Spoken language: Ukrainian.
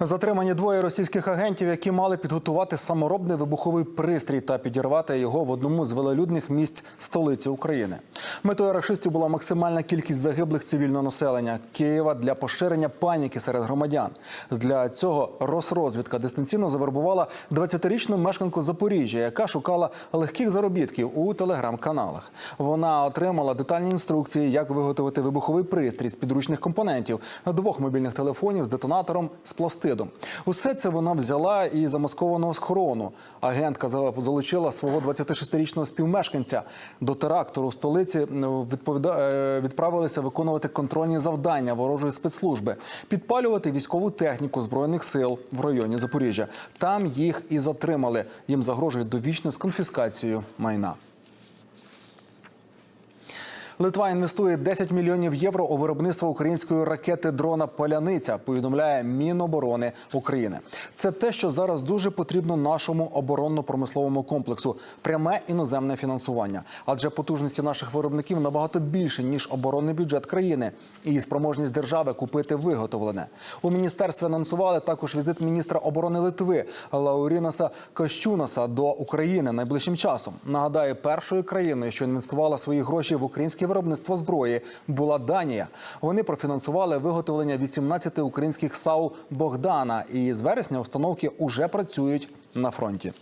Затримані двоє російських агентів, які мали підготувати саморобний вибуховий пристрій та підірвати його в одному з велолюдних місць столиці України. Метою рашистів була максимальна кількість загиблих цивільного населення Києва для поширення паніки серед громадян. Для цього Росрозвідка дистанційно завербувала 20-річну мешканку Запоріжжя, яка шукала легких заробітків у телеграм-каналах. Вона отримала детальні інструкції, як виготовити вибуховий пристрій з підручних компонентів, двох мобільних телефонів з детонатором з пластидом. Усе це вона взяла із замаскованого схорону. Агентка залучила свого 26-річного співмешканця. До теракту у столиці відповіда- е, відправилися виконувати контрольні завдання ворожої спецслужби, підпалювати військову техніку збройних сил в районі Запоріжжя. Там їх і затримали. Їм загрожує довічне з конфіскацією майна. Литва інвестує 10 мільйонів євро у виробництво української ракети дрона Поляниця. Повідомляє Міноборони України. Це те, що зараз дуже потрібно нашому оборонно-промисловому комплексу пряме іноземне фінансування. Адже потужності наших виробників набагато більше ніж оборонний бюджет країни і спроможність держави купити виготовлене. У міністерстві анонсували також візит міністра оборони Литви Лаурінаса Кощунаса до України найближчим часом. Нагадаю, першою країною, що інвестувала свої гроші в українське виробництво зброї, була Данія. Вони профінансували виготовлення 18 українських САУ Богдана. І з вересня установки уже працюють на фронті.